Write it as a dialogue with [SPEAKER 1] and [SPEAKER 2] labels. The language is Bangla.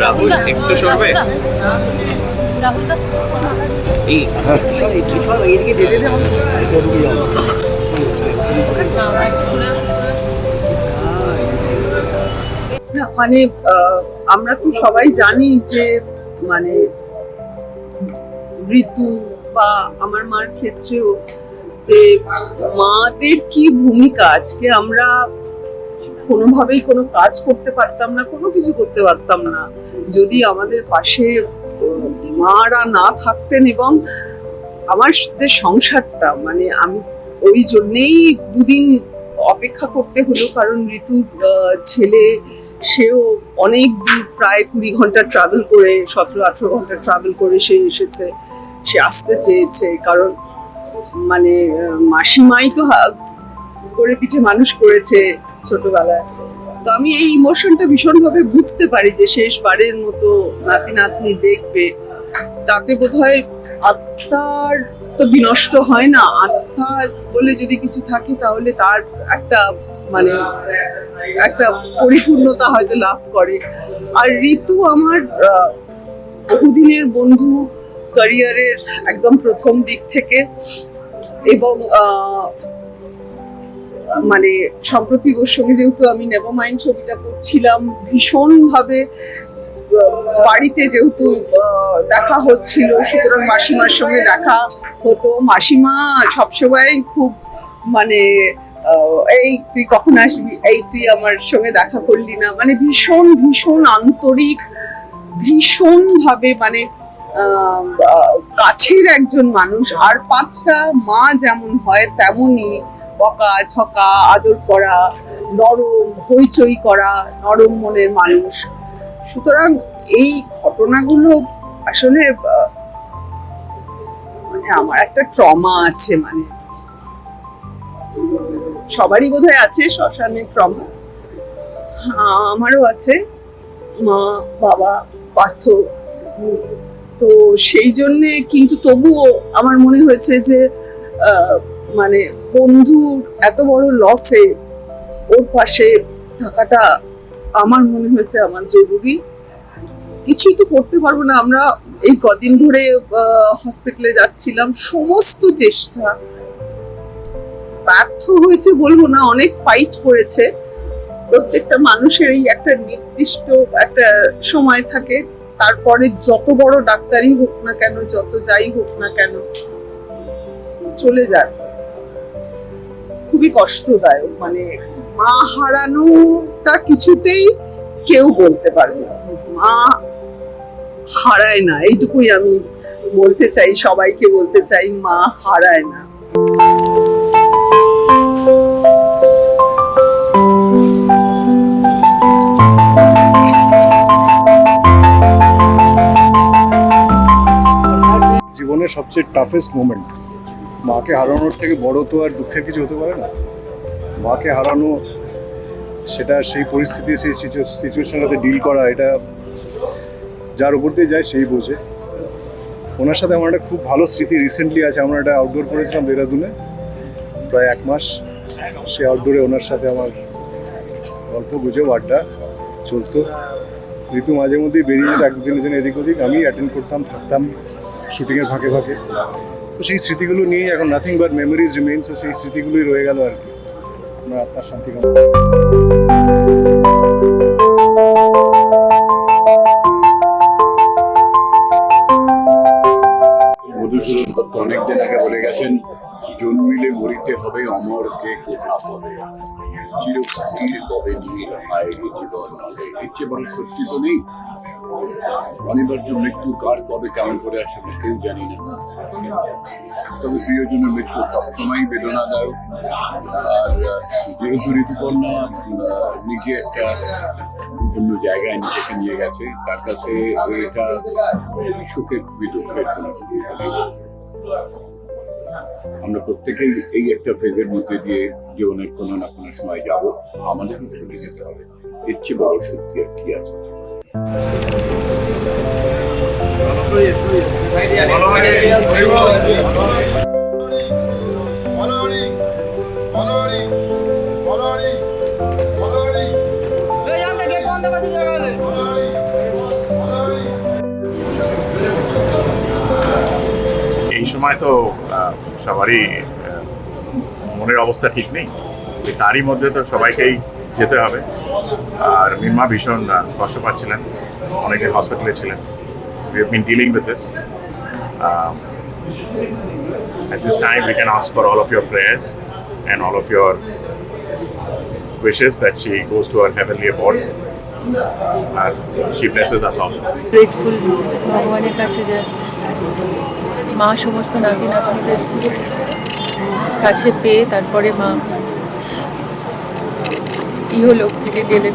[SPEAKER 1] রাহুল একটু সরবে?
[SPEAKER 2] রাহুল দা।
[SPEAKER 1] এই
[SPEAKER 3] না মানে আহ, আমরা তো সবাই জানি যে মানে ঋতু বা আমার মার ক্ষেত্রেও যে মাদের কি ভূমিকা আজকে আমরা কোনোভাবেই কোনো কাজ করতে পারতাম না কোনো কিছু করতে পারতাম না। যদি আমাদের পাশে মারা না থাকতেন এবং আমার যে সংসারটা মানে আমি ওই জন্যেই দুদিন অপেক্ষা করতে হলো কারণ আহ, ছেলে সেও অনেক দূর প্রায় কুড়ি ঘণ্টা ট্রাভেল করে সতেরো আঠেরো ঘণ্টা ট্রাভেল করে সে এসেছে সে আসতে চেয়েছে কারণ মানে মাসিমাই তো করে পিঠে মানুষ করেছে ছোটবেলায়। তো আমি এই ইমোশনটা ভীষণভাবে বুঝতে পারি যে শেষবারের মতো নাতি নাতনি দেখবে। তাতে বোধহয় আত্মার তো বিনষ্ট হয় না। আত্মা বলে যদি কিছু থাকে তাহলে তার একটা মানে একটা পরিপূর্ণতা হয়তো লাভ করে। আর ঋতু আমার বহুদিনের বন্ধু ক্যারিয়ারের একদম প্রথম দিক থেকে এবং আহ, মানে সম্প্রতি ওর সঙ্গে যেহেতু আমি নেভারমাইন্ড ছবিটা করছিলাম, ভীষণভাবে বাড়িতে যেহেতু দেখা হচ্ছিল, সুতরাং মাসিমার সঙ্গে দেখা হতো। মাসিমা সবসময় খুব মানে এই তুই কখন আসবি? এই তুই আমার সঙ্গে দেখা করলি না। মানে ভীষণ ভীষণ আন্তরিক ভীষণ ভাবে মানে কাছের একজন মানুষ। আর পাঁচটা মা যেমন হয়, তেমনই বকা ঝকা আদর করা, নরম হইচই করা, নরম মনের মানুষ। সুতরাং এই ঘটনাগুলো আসলে মানে আমার একটা ট্রমা আছে মানে সবারই বোধহয় আছে শ্মশানে ট্রমা। আমারও আছে। মা, বাবা, পার্থ। তো সেই জন্যে কিন্তু তবুও আমার মনে হয়েছে যে মানে বন্ধুর এত বড় লসে ওর পাশে থাকাটা আমার মনে হয়েছে আমার জরুরি। কিছুই তো করতে পারব না। আমরা এই কদিন ধরে হসপিটালে যাচ্ছিলাম। সমস্ত চেষ্টা ব্যর্থ হয়েছে বলব না, অনেক ফাইট করেছে। প্রত্যেকটা মানুষের এই একটা নির্দিষ্ট একটা সময় থাকে। তারপরে যত বড় ডাক্তারই হোক না কেন, যত যাই হোক না কেন, চলে যান খুবই কষ্টদায়ক। মানে মা হারানোটা কিছুতেই কেউ বলতে পারবে না। মা হারায় না, এইটুকুই আমি বলতে চাই, সবাইকে বলতে চাই, মা হারায় না।
[SPEAKER 4] জীবনের সবচেয়ে টাফেস্ট মোমেন্ট মাকে হারানোর থেকে বড় তো আর দুঃখের কিছু হতে পারে না। মাকে হারানো, সেটা সেই পরিস্থিতি, সেই সিচুয়েশনের সাথে ডিল করা, এটা যার উপর দিয়ে যায় সেই বোঝে। ওনার সাথে আমার একটা খুব ভালো স্মৃতি রিসেন্টলি আছে, আমরা একটা আউটডোর করেছিলাম দেহরাদুনে প্রায় এক মাস। সে আউটডোরে ওনার সাথে আমার গল্প গুজব আড্ডা চলতো। ঋতু মাঝে মধ্যেই বেরিয়ে যেত এক দুদিনের জন্য এদিক ওদিক। আমি অ্যাটেন্ড করতাম, থাকতাম শুটিংয়ের ফাঁকে ফাঁকে। তো সেই স্মৃতিগুলো নিয়ে এখন নাথিং বাট মেমোরিজ রিমেইনস তো সেই স্মৃতিগুলোই রয়ে গেল আর কি। আমার আত্মার শান্তি
[SPEAKER 5] মধুসূদন অনেকদিন আগে বলে গেছেন, জন্মিলে মরিতে হবে অমরকে কোথা পাবে? চিরস্থির কবে নীল হয় জীবন হবে। এর বড় সত্যি তো নেই। অনিবার্য মৃত্যু কার কবে, কেমন করে আসে আমরা কেউ জানি না। তবে প্রিয়জনের মৃত্যু সবসময় বেদনাদায়ক। আর যেহেতু ঋতুপর্ণা নিজে একটা অন্য জায়গায় নিজেকে নিয়ে গেছে, তার কাছে এটা সুখের খুবই দুঃখের কোনো আমরা প্রত্যেকেই এই একটা ফেজের মধ্যে দিয়ে জীবনের কোনো না কোনো সময় যাব। আমাদেরও চলে যেতে হবে। এর চেয়ে বড় সত্যি আর কি আছে?
[SPEAKER 6] এই সময় তো সবারই মনের অবস্থা ঠিক নেই। তারই মধ্যে তো সবাইকেই যেতে হবে। আর মিনমা ভীষণ কষ্ট পাচ্ছিলেন অনেকে হসপিটালে ছিলেন we have been dealing with this at this time we can ask for all of your prayers and all of your wishes that she goes to her heavenly abode and she blesses us all.
[SPEAKER 7] Grateful ভগবানের কাছে যে মা সমস্ত নাতি নাতনিদের কাছে পেয়ে তারপরে মা ইহলোক থেকে গেলেন।